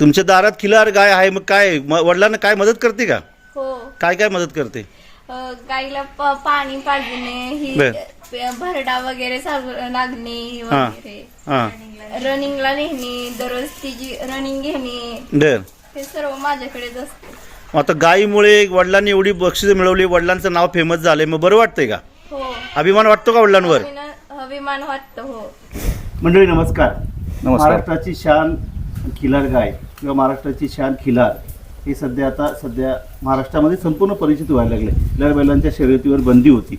तुमच्या दारात खिलार गाय आहे मग काय? म- वडिलांना काय मदत करते का? हो. काय काय मदत करते? अ, गाईला प- पाणी पाजणे ही बर. प- भरडा वगैरे लागणे हा. वगैरे. हां. रनिंगला नेहणे दररोज तिची रनिंग घेणे. बर. हे सर्व माझ्याकडेच असते. मग आता गायीमुळे वडिलांनी एवढी बक्षिसं मिळवली वडिलांचं नाव फेमस झालंय मग बरं वाटतंय का? हो. अभिमान वाटतो का वडिलांवर? अभिमान- अभिमान वाटतं हो. मंडळी नमस्कार. नमस्कार. महाराष्ट्राची शान खिलार गाय किंवा महाराष्ट्राची शान खिलार हे सध्या आता सध्या महाराष्ट्रामध्ये संपूर्ण परिचित व्हायला लागले. खिलार बैलांच्या शर्यतीवर बंदी होती.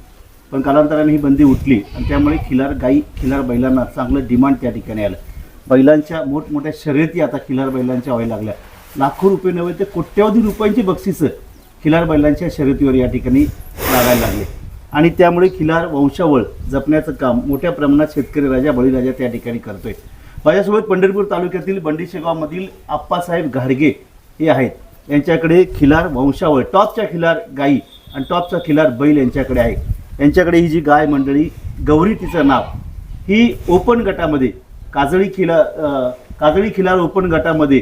पण कालांतराने ही बंदी उठली आणि त्यामुळे खिलार गाई खिलार बैलांना चांगलं डिमांड त्या ठिकाणी आलं. बैलांच्या मोठमोठ्या शर्यती आता खिलार बैलांच्या व्हायला लागल्या. लाखो रुपये नव्हे ते कोट्यवधी रुपयांची बक्षिसं खिलार बैलांच्या शर्यतीवर या ठिकाणी लागायला लागले. आणि त्यामुळे खिलार वंशावळ जपण्याचं काम मोठ्या प्रमाणात शेतकरी राजा बळीराजा त्या ठिकाणी करतोय. माझ्यासोबत पंढरपूर तालुक्यातील बंडीशेगावमधील आप्पासाहेब घाडगे हे आहेत. यांच्याकडे खिलार वंशावळ टॉपच्या खिलार गाई आणि टॉपचा खिलार बैल यांच्याकडे आहे. यांच्याकडे ही जी गाय मंडळी गौरी तिचं नाव ही ओपन गटामध्ये काजळी खिला काजळी खिलार ओपन गटामध्ये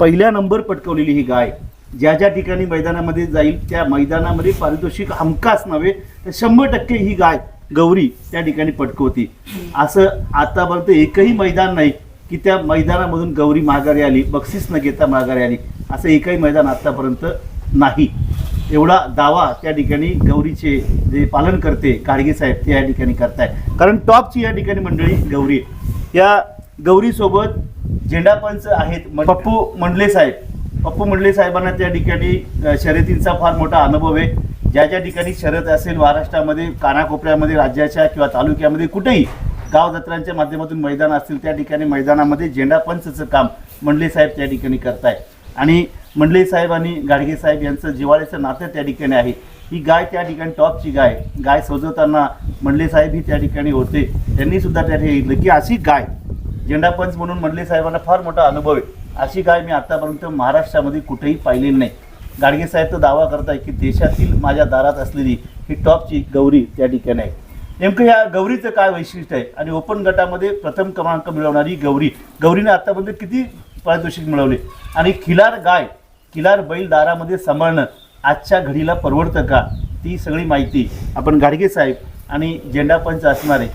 पहिल्या नंबर पटकवलेली ही गाय ज्या ज्या ठिकाणी मैदानामध्ये जाईल त्या मैदानामध्ये पारितोषिक हमखास नव्हे तर शंभर टक्के ही गाय गौरी त्या ठिकाणी पटकवती. असं आतापर्यंत एकही मैदान नाही की त्या मैदानामधून गौरी माघारी आली बक्षीस न घेता माघारी आली असं एकही मैदान आतापर्यंत नाही. एवढा दावा त्या ठिकाणी गौरीचे जे पालन करते गाडगे साहेब ते या ठिकाणी करताय. कारण टॉपची या ठिकाणी मंडळी गौरी या गौरीसोबत झेंडापंच आहेत. पप्पू मंडले साहेब. पप्पू मंडले साहेबांना त्या ठिकाणी शर्यतींचा फार मोठा अनुभव आहे. ज्या ज्या ठिकाणी शरद असेल महाराष्ट्रामध्ये कानाकोपऱ्यामध्ये राज्याच्या किंवा तालुक्यामध्ये कुठेही गाव जत्रांच्या माध्यमातून मैदान असतील त्या ठिकाणी मैदानामध्ये झेंडापंचचं काम मंडले साहेब त्या ठिकाणी करताय आणि मंडले साहेब आणि गाडगे साहेब यांचं जिवाळ्याचं नातं त्या ठिकाणी आहे. ही गाय त्या ठिकाणी टॉपची गाय गाय सजवताना मंडले साहेब ही त्या ठिकाणी होते. त्यांनी सुद्धा त्या ठिकाणी की अशी गाय झेंडापंच म्हणून मंडले साहेबांना फार मोठा अनुभव आहे. अशी गाय मी आतापर्यंत महाराष्ट्रामध्ये कुठेही पाहिलेली नाही. गाडगे साहेब तर दावा करताय की देशातील माझ्या दारात असलेली ही टॉपची गौरी त्या ठिकाणी आहे. नेमकं या गौरीचं काय वैशिष्ट्य आहे? आणि ओपन गटामध्ये प्रथम क्रमांक मिळवणारी गौरी गौरीने आतापर्यंत किती पारितोषिक मिळवले? आणि खिलार गाय खिलार बैल दारामध्ये सांभाळणं आजच्या घडीला परवडतं का? ती सगळी माहिती आपण गाडगे साहेब आणि झेंडापंच असणारे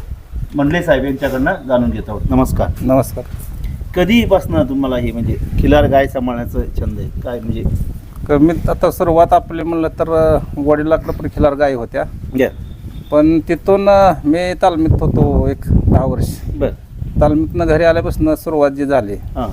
मंडले साहेब यांच्याकडनं जाणून घेत आहोत. नमस्कार. नमस्कार. कधीपासून तुम्हाला हे म्हणजे खिलार गाय सांभाळण्याचं छंद आहे? काय म्हणजे कमीत आता सुरुवात आपली म्हणलं तर वडिलाकडं पण खिलार गायी होत्या. पण तिथून मी तालमीत होतो एक दहा वर्ष. बरं. तालमीतनं घरी आल्यापासून सुरुवात जी झाली हां.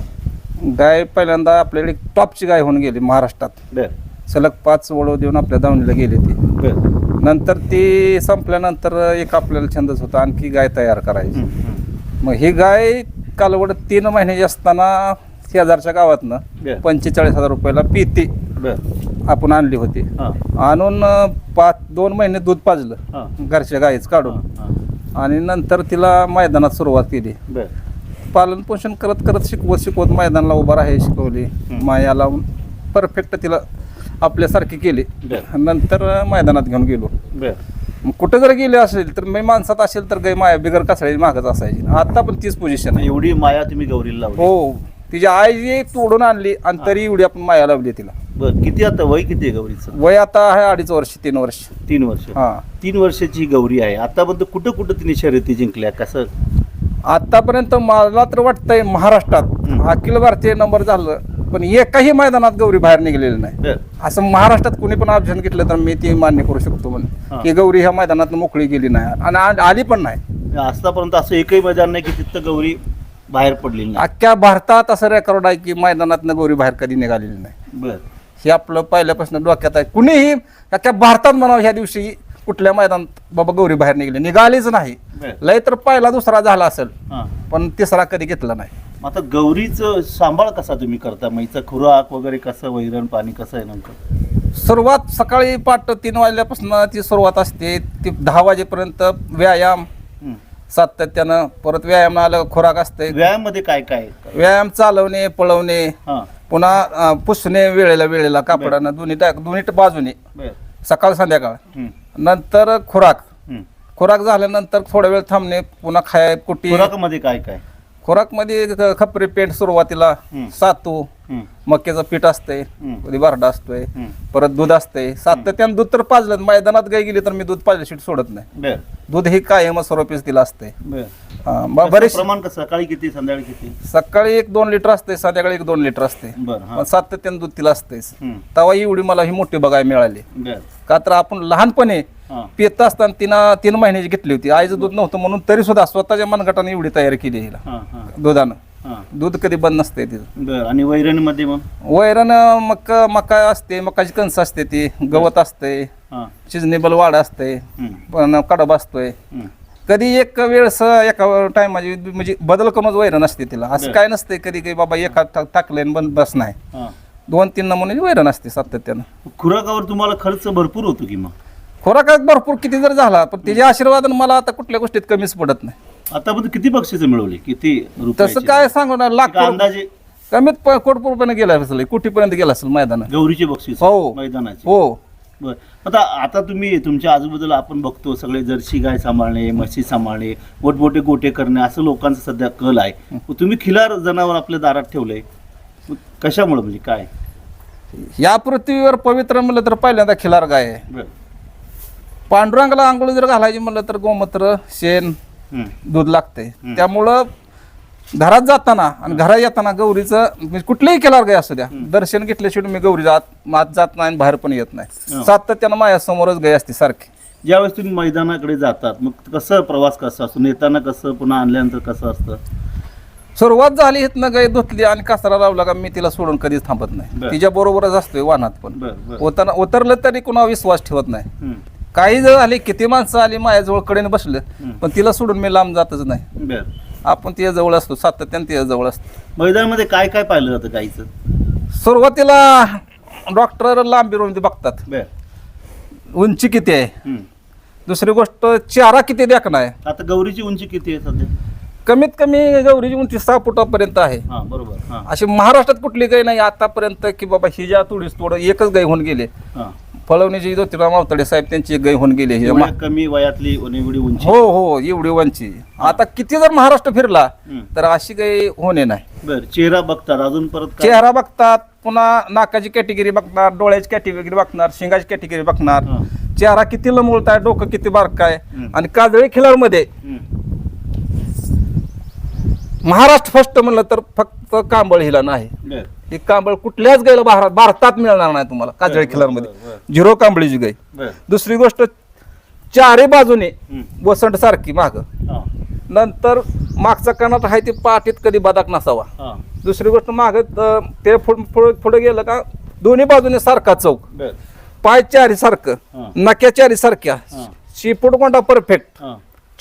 गाय पहिल्यांदा आपल्याकडे टॉपची गाय होऊन गेली महाराष्ट्रात. बरं. सलग पाच वळव देऊन आपल्या दावणीला गेली ती. बरं. नंतर ती संपल्यानंतर एक आपल्याला छंदच होता आणखी गाय तयार करायची. हं, हं. मग ही गाय कालवड तीन महिन्याची असताना शेजारच्या गावातनं बरं. पंचेचाळीस हजार रुपयाला पिती. बरं. आपण आणली होती. आणून पाच दोन महिने दूध पाजलं. घरच्या गाईच काढून. आणि नंतर तिला मैदानात सुरुवात केली. पालन पोषण करत करत शिकवत शिकवत मैदानाला उभं राहायला शिकवली. माया लावून परफेक्ट तिला आपल्यासारखी केली. नंतर मैदानात घेऊन गेलो. कुठं जर गेले असेल तर मी माणसात असेल तर गाय माया बिगर कसाळी मागच असायची. आता पण तीच पोझिशन आहे. एवढी माया तुम्ही गौरीला हो. तिची आई जी तोडून आणली आणि तरी एवढी आपण माया लावली तिला. बरं किती आता? वय किती आहे गौरीचं? वय आता आहे अडीच वर्ष तीन वर्ष. तीन वर्ष. हा. तीन वर्षाची ही गौरी आहे. आतापर्यंत कुठं कुठं तिने शर्यती जिंकल्या? कसं? आतापर्यंत मला तर वाटतंय महाराष्ट्रात. अखिल भारतीय नंबर झालं पण एकाही मैदानात गौरी बाहेर निघलेली नाही. बरं. असं महाराष्ट्रात कुणी पण ऑप्शन घेतलं तर मी ती मान्य करू शकतो हा. म्हणे की गौरी ह्या मैदानात मोकळी गेली नाही. आणि आ- आली पण नाही. आतापर्यंत असं एकही मैदान नाही की तिथं गौरी बाहेर पडलेली नाही. अख्ख्या भारतात असं रेकॉर्ड आहे की मैदानात गौरी बाहेर कधी निघालेली नाही. बरं. हे आपलं पहिल्यापासून डोक्यात आहे. कुणीही अख्ख्या भारतात म्हणावं ह्या दिवशी कुठल्या मैदानात बाबा गौरी बाहेर निघली. निघालीच नाही. लय तर पहिला दुसरा झाला असेल. पण तिसरा कधी घेतला नाही. आता गौरीचं सांभाळ कसा तुम्ही करता? म्हैचं खुराक वगैरे कसं वैरण पाणी कसं आहे नेमकं? सुरुवात सकाळी पाठ तीन वाजल्यापासून ती सुरुवात असते. ती दहा वाजेपर्यंत व्यायाम. सातत्यानं परत व्यायाम आलं खुराक असते. व्यायाममध्ये काय काय? आहे? व्यायाम चालवणे पळवणे. पुन्हा अं, पुसणे वेळेला वेळेला कापडानं दोन्ही टाक दोन्ही बाजूने बरं सकाळ संध्याकाळ. नंतर खुराक. खुराक झाल्यानंतर थोडा वेळ थांबणे पुन्हा खाय कुटी खुराकामध्ये काय काय खुराकमध्ये ख- खपरी पेंट सुरुवातीला. सातू. मक्याचं पीठ असतंय. कधी बारडा असतोय. परत दूध असतंय. सातत्यानं दूध तर पाजलं मैदानात गाय गेली तर मी दूध पाजल्याशिवाय सोडत नाही. दूध हे कायम स्वरूपीच तिला असतंय. बरेच प्रमाण कसं? सकाळी किती संध्याकाळी किती? सकाळी एक दोन लिटर असते संध्याकाळी एक दोन लिटर असते सातत्यानं दूध तिला असतेच हम्म. तेव्हा एवढी मला ही मोठी बघायला मिळाली. का तर आपण लहानपणी पित असताना तिनं तीन महिन्याची घेतली होती. आईचं दूध नव्हतं म्हणून तरी सुद्धा स्वतःच्या मनगटाने एवढी तयारी केली हिला. दुधानं. हा. दूध कधी बंद नसते बर आणि वैरणीमध्ये मग? वैरण मक मका असते मकाची कणस असते ती गवत असते हा. सिजनेबल वाढ असते हम्म. पण कडब असतोय. कधी एक वेळेस एका टायमाची म्हणजे बदल करूनच वैरण असते तिला. असं. काय नसते कधी काही बाबा एका टाक- टाकलंय आणि बंद बस नाही. हा. दोन तीन नमुन्याची वैरण असते सातत्यानं. खुराकावर तुम्हाला खर्च भरपूर होतो की मग? खोराकात भरपूर किती जर झाला पण त्याचे आशीर्वाद मला आता कुठल्या गोष्टीत कमीच पडत नाही. आतापर्यंत किती बक्षीस मिळवली? किती रुपयाची? तसं काय सांगू ना लाख अंदाजे कमीत प- कोटपूरपर्यंत गेला असेल कोटीपर्यंत गेला असेल मैदानात गौरीचे बक्षीस हो. मैदानाचे. हो. बर. आता आता तुम्ही तुमच्या आजूबाजूला आपण बघतो सगळे जर्सी गाय सांभाळणे म्हशी सांभाळणे मोठमोठे गोटे करणे असं लोकांचं सध्या कल आहे. मग तुम्ही खिलार जनावर आपल्या दारात ठेवलंय. मग कशामुळे म्हणजे काय? या पृथ्वीवर पवित्र म्हणलं तर पहिल्यांदा खिलार गाय आहे. बर. पांडुरंगाला आंघोळ जर घालायची म्हणलं तर गोमूत्र शेण. दूध लागते त्यामुळं घरात जाताना आणि घरात येताना गौरीचं म्हणजे कुठल्याही केल्यावर गाय असू द्या. दर्शन घेतल्याशिवाय मी गौरी जात मात जात नाही आणि बाहेर पण येत नाही. हो. सातत्यानं माझ्यासमोरच गाय असते सारखी. ज्यावेळेस तुम्ही मैदानाकडे जातात मग कसं प्रवास कसा असतो? नेताना कसं पुन्हा आणल्यानंतर कसं असतं? सुरुवात झाली इथनं गाय धुतली आणि कासरा लावला का मी तिला सोडून कधीच थांबत. नाही. तिच्या बरोबरच असतोय वाहनात पण. उतरलं तरी कुणा विश्वास ठेवत नाही. काही जर आली किती माणसं आली माझ्याजवळ कडेने बसलं. पण तिला सोडून मी लांब जातच नाही. बर. आपण तिच्या जवळ असतो सातत्यानं तिच्या जवळ असतो. मैदानामध्ये काय काय पाहिलं जातं गाईचं? सुरुवातीला डॉक्टर लांबीरून ते बघतात. बर. उंची किती आहे? हम्म. दुसरी गोष्ट चारा किती देखणं आहे? आता गौरीची उंची किती आहे सध्या? कमीत कमी गौरीची उंची सहा फुटापर्यंत आहे. हा बरोबर. हा. अशी महाराष्ट्रात कुठली गाय नाही आतापर्यंत की बाबा हिजा तुडीस तोड एकच गाय होऊन गेले. हा. फळवणीची ज्योतिराव मावतडे साहेब त्यांची गाय होऊन गेली मा- एवढ्या कमी वयातली एवढी उंची हो हो एवढी उंची आता किती जर महाराष्ट्र फिरला हम्म. तर अशी काही होणे नाही बर चेहरा बघतात अजून परत काय? चेहरा बघतात पुन्हा नाकाची कॅटेगरी बघणार डोळ्याची कॅटेगरी बघणार शिंगाची कॅटेगरी बघणार हा. चेहरा किती लमूळत आहे डोकं किती बारक आहे हम्म. आणि काजळी खिलारमध्ये हम्म. महाराष्ट्र फर्स्ट म्हणलं तर फक्त कांबळ हिला नाही बर ही कांबळ कुठल्याच गायला भारत भारतात मिळणार नाही तुम्हाला काजळी खिलारमध्ये. झिरो कांबळीची गाय. दुसरी गोष्ट चारही बाजूने. वसंत सारखी माग. नंतर मागचा कणाट आहे ते पाठीत कधी बदाक नसावा. दुसरी गोष्ट माग ते पुढ- गेलं का दोन्ही बाजूने सारखा चौक. पाय चारी सारखं. नक्या चारी सारख्या. शिपूट कोंडा परफेक्ट?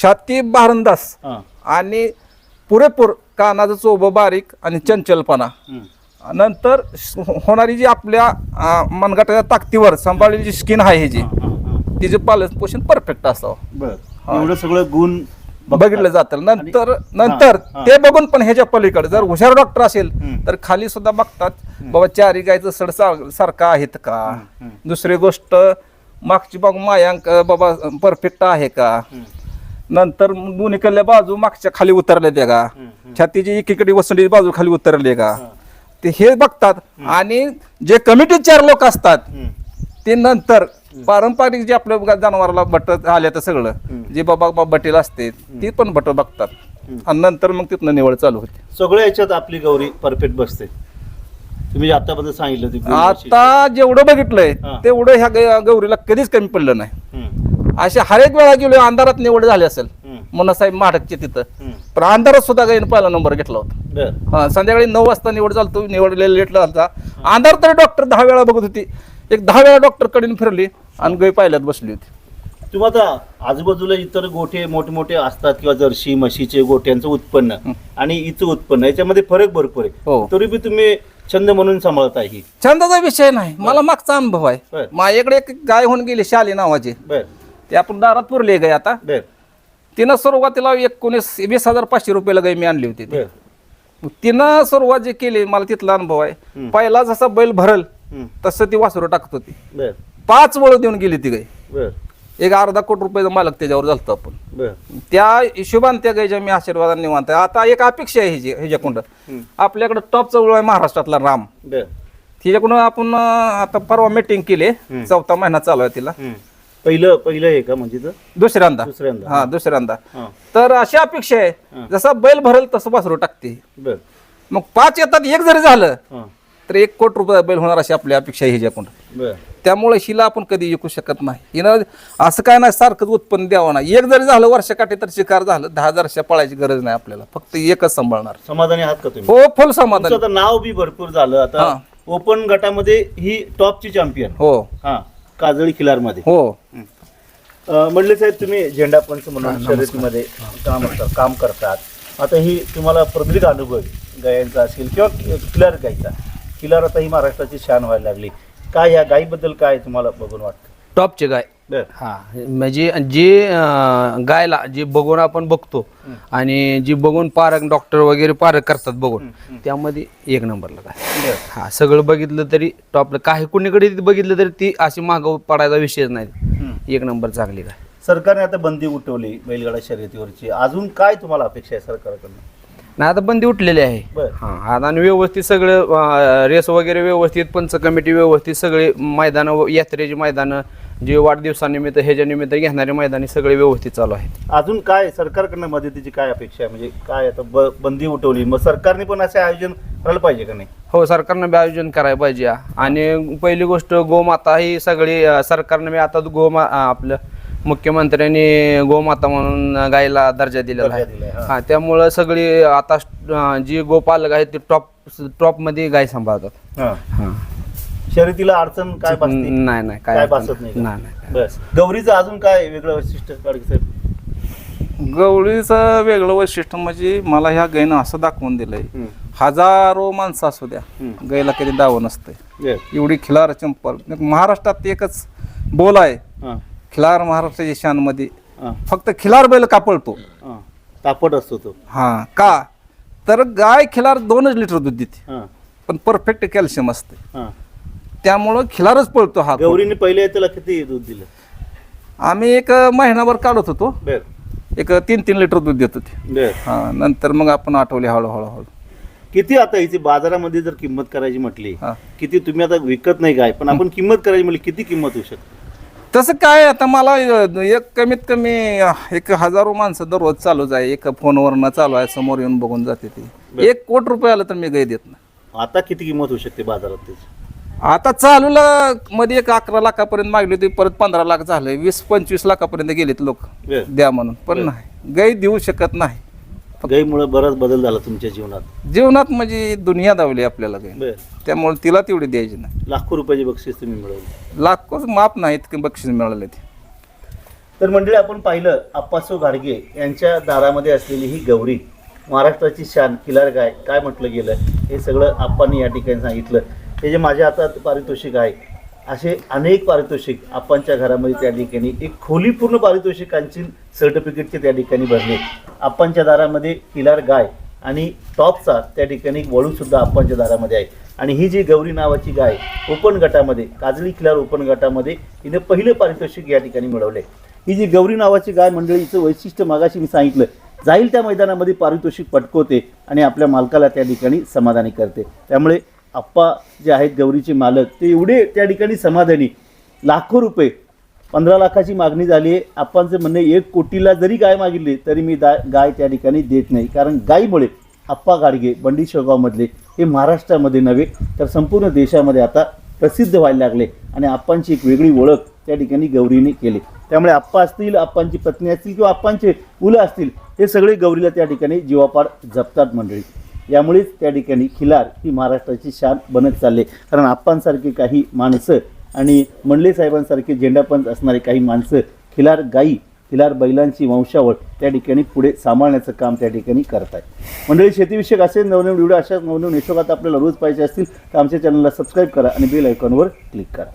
छाती बारंदास हा. आणि पुरेपूर कानाचं चोब बारीक आणि चंचलपणा. नंतर होणारी जी आपल्या मनगटाच्या ताकदीवर सांभाळलेली जी स्किन आहे ह्याची हा. तिचे पालन पोषण परफेक्ट असावं. एवढं सगळं गुण. बघितलं जातं नंतर नंतर. ते बघून पण ह्याच्या पलीकडे जर हुशार डॉक्टर असेल. तर खाली सुद्धा बघतात बाबा चारी गायचं सड सारखं आहेत का. दुसरी गोष्ट मागची बाजू मायांक बाबा परफेक्ट आहे का. नंतर दोन्हीकडल्या बाजू मागच्या खाली उतरल्या त्या का. छातीची एकीकडे वसंडी बाजू खाली उतरली का ते हे बघतात आणि जे कमिटी चार लोक असतात. ते नंतर पारंपरिक जे आपल्या जनावराला बट आले तर सगळं जे बाबा बाबा बटेल असते ती पण बट बघतात आणि नंतर मग तिथनं निवड चालू होते सगळ्या याच्यात आपली गौरी परफेक्ट बसते तुम्ही आतापर्यंत सांगितलं आता जेवढं बघितलंय. तेवढं ह्या गौरीला कधीच कमी पडलं नाही. असे हरेक वेळा गेलो अंधारात निवड झाली असेल. मनासाहेब माडकचे तिथं. पण अंधारात सुद्धा गायनं पहिला नंबर घेतला होता. बर. हा संध्याकाळी नऊ वाजता निवड झालतो निवडलेला लेटला होता अंधार तरी डॉक्टर दहा वेळा बघत होती. एक दहा वेळा डॉक्टरकडे फिरली आणि गै पाहिल्यात बसली होती. तुम्ही आता आजूबाजूला इतर गोठे मोठमोठे असतात किंवा जर्शी म्हशीचे गोठ्यांचं उत्पन्न आणि इथं उत्पन्न याच्यामध्ये फरक भरपूर हो. आहे तरी बी तुम्ही छंद म्हणून सांभाळता ही. छंदाचा विषय नाही. मला मागचा अनुभव आहे. बर. माझ्याकडे एक गाय होऊन गेली शाली नावाची. बर. ते आपण दारात पुरली गाय आता. बर. तिनं सुरुवातीला एकोणीस वीस हजार पाचशे रुपयाला गाय मी आणली होती ती. बर. मग तिनं सुरुवात जे केली मला तिथला अनुभव आहे. पहिला जसा बैल भरल हम्म. तसं ती वासरू टाकत होती. बर. पाच वळ देऊन गेली ती गाय बर. एक अर्धा कोटी रुपयाचा मालक त्याच्यावर झालतो आपण. बर. त्या हिशोबाने त्या गायच्या मी आशीर्वादाने निवांत आहे. आता एक अपेक्षा आहे ह्याची ह्याच्याकडं आपल्याकडं टॉप चवळ आहे महाराष्ट्रातला राम. बर. तिच्याकडून आपण अं, आता परवा मीटिंग केली. चौथा महिना चालू आहे तिला. हम्म. पहिलं पहिलं आहे का म्हणजे? दुसऱ्यांदा. दुसऱ्यांदा. हा दुसऱ्यांदा. हा. तर अशी अपेक्षा आहे. जसा बैल भरेल तसं वासरू टाकते. बर. मग पाच येतात एक जरी झालं हा. तर एक कोटी रुपये बैल होणार अशी आपली अपेक्षा आहे ह्याच्याकडून. बर. त्यामुळे हिला आपण कधी विकू शकत नाही. हिनं असं काय नाही सारखंच उत्पन्न द्यावं नाही. एक जरी झालं वर्षाकाठी तर शिकार झालं दहा हजारच्या पळायची गरज नाही आपल्याला. फक्त एकच सांभाळणार. समाधानी आहात का तुम्ही? हो फुल समाधान. तुमचं आता नाव बी भरपूर झालं. आता. ओपन गटामध्ये ही टॉपची चॅम्पियन. हो. हा. काजळी खिलारमध्ये. हो. अं, मंडले साहेब तुम्ही झेंडा पंच म्हणून शर्यतीमध्ये काम असतात काम करतात. आता ही तुम्हाला प्रदीर्घ अनुभव आहे गायांचा असेल किंवा खिलार गायचा. खिलार आता ही महाराष्ट्राची शान व्हायला लागली. काय या गायीबद्दल काय तुम्हाला बघून वाटतं? टॉपचे गाय. हा म्हणजे जे अं, गायला जे बघून आपण बघतो आणि जी बघून पारक डॉक्टर वगैरे पारक करतात बघून त्यामध्ये एक नंबरला बर. हा सगळं बघितलं तरी टॉपला काही कुणीकडे बघितलं तरी ती अशी मागं पडायचा विषयच नाही. एक नंबर चांगली गाय. सरकारने आता बंदी उठवली बैलगाडा शर्यतीवरची. अजून काय तुम्हाला अपेक्षा आहे सरकारकडनं? नाही आता बंदी उठलेली आहे. बर. हा आता आणि व्यवस्थित सगळं रेस वगैरे व्यवस्थित पंच कमिटी व्यवस्थित सगळे मैदानं यात्रेची मैदानं जे वाढदिवसानिमित्त ह्याच्या निमित्त घेणारे मैदानी सगळे व्यवस्थित चालू आहेत. अजून काय सरकारकडनं मदतीची काय अपेक्षा आहे? म्हणजे काय आता ब- बंदी उठवली मग सरकारने पण असे आयोजन करायला पाहिजे का नाही? हो सरकारनं बी आयोजन करायला पाहिजे. आणि पहिली गोष्ट गोमाता ही सगळी अं, सरकारनं बी आता गोमा अं, आपलं मुख्यमंत्र्यांनी गोमाता म्हणून गायला दर्जा दिलेला दर्जा दिलाय, आहे हा. हा त्यामुळं सगळी आता अं, जी गोपालक आहेत ते टॉप टॉपमध्ये गाय सांभाळतात. हा. हा. शर्यतीला अडचण काय भासते? नाही नाही काय काय भासत नाही का? नाही नाही बस. गौरीचं अजून काय वेगळं वैशिष्ट्य साहेब? गवळीचं वेगळं वैशिष्ट्य म्हणजे मला ह्या गायनं असं दाखवून दिलंय. हजारो माणसं असू द्या. हम्म. गायला कधी दावं नसतंय. Yes. एवढी खिलार चंपल. महाराष्ट्रात एकच बोल आहे. हा, खिलार महाराष्ट्राच्या शानमध्ये. हा, फक्त खिलार बैल का पळतो हा. तापट असतो तो. हा. का? तर गाय खिलार दोनच लिटर दूध देते. हा, पण परफेक्ट कॅल्शियम असते. हा. त्यामुळं खिलारच पळतो हा गौरीने पहिले त्याला किती दूध दिलं? आम्ही एक महिनाभर काढत होतो. बर. एक तीन तीन लिटर दूध देत होते. बर. हा नंतर मग आपण आठवले हळूहळू हळू किती आता हिची बाजारामध्ये जर किंमत करायची म्हटली हा. किती तुम्ही आता विकत नाही काय पण आपण किंमत करायची म्हटली किती किंमत होऊ शकते? तसं काय आता मला अ, एक कमीत कमी अ, एक हजारो माणसं दररोज चालूच आहे एक फोनवरनं चालू आहे समोर येऊन बघून जाते ते. एक कोटी रुपये आलं तर मी गाय देत नाही. आता किती किंमत होऊ शकते बाजारात त्याची? आता चालूला मध्ये एक अकरा लाखापर्यंत मागली होती परत पंधरा लाख झाले वीस पंचवीस लाखापर्यंत गेलेत लोक. बर द्या म्हणून. पण नाही. गाय देऊ शकत नाही. गाईमुळे बराच बदल झाला तुमच्या जीवनात. जीवनात म्हणजे दुनिया दावली आपल्याला गाय बर त्यामुळे तिला तेवढी द्यायची नाही. लाखो रुपयाची बक्षीस तुम्ही मिळवली. लाखोच माप नाही इतके बक्षीस मिळाले ते. तर मंडळी आपण पाहिलं आप्पासो गाडगे यांच्या दारामध्ये असलेली ही गौरी महाराष्ट्राची शान किलार गाय काय म्हटलं गेलं? हे सगळं आप्पांनी या ठिकाणी सांगितलं. हे जे माझ्या हातात पारितोषिक आहे असे अनेक पारितोषिक आप्पांच्या घरामध्ये त्या ठिकाणी एक खोलीपूर्ण पारितोषिकांची सर्टिफिकेटचे त्या ठिकाणी भरले. आप्पांच्या दारामध्ये किलार गाय आणि टॉपचा त्या ठिकाणी वळूसुद्धा आप्पांच्या दारामध्ये आहे. आणि ही जी गौरी नावाची गाय ओपन गटामध्ये काजली किलार ओपन गटामध्ये हिने पहिलं पारितोषिक या ठिकाणी मिळवले ही जी गौरी नावाची गाय मंडळीचं वैशिष्ट्य मागाशी मी सांगितलं जाईल त्या मैदानामध्ये पारितोषिक पटकवते आणि आपल्या मालकाला त्या ठिकाणी समाधानी करते. त्यामुळे आप्पा जे आहेत गौरीचे मालक ते एवढे त्या ठिकाणी समाधानी. लाखो रुपये पंधरा लाखाची मागणी झाली आहे. आप्पांचं म्हणणं एक कोटीला जरी गाय मागितली तरी मी दा गाय त्या ठिकाणी देत नाही. कारण गायीमुळे आप्पा गाडगे बंडी शेगावमधले हे महाराष्ट्रामध्ये नव्हे तर संपूर्ण देशामध्ये आता प्रसिद्ध व्हायला लागले आणि आप्पांची एक वेगळी ओळख त्या ठिकाणी गौरीने केली. त्यामुळे आप्पा असतील आप्पांची पत्नी असतील किंवा आप्पांचे मुलं असतील हे सगळे गौरीला त्या ठिकाणी जीवापाड जपतात मंडळी. यामुळेच त्या ठिकाणी खिलार ही महाराष्ट्राची शान बनत चालले. कारण आप्पांसारखी काही माणसं आणि मंडले साहेबांसारखे झेंडापंच असणारे काही माणसं खिलार गाई खिलार बैलांची वंशावळ त्या ठिकाणी पुढे सांभाळण्याचं काम त्या ठिकाणी करत आहेत मंडळी शेतीविषयक असे नवनवीन व्हिडिओ अशा नवनवीन यशोगात आपल्याला रोज पाहिजे असतील तर आमच्या चॅनलला सबस्क्राईब करा आणि बेल आयकॉनवर क्लिक करा.